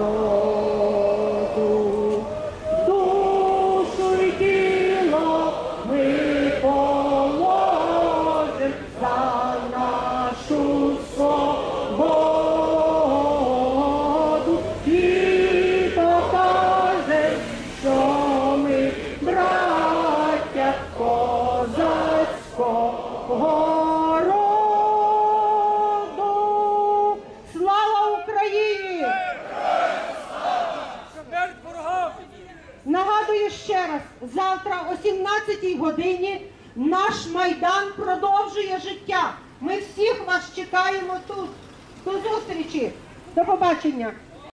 роду. Душу й тіло ми положим за нашу свободу і покажем, що ми браття козацького Нагадую ще раз, завтра о 17 годині наш майдан продовжує життя. Ми всіх вас чекаємо тут. До зустрічі. До побачення.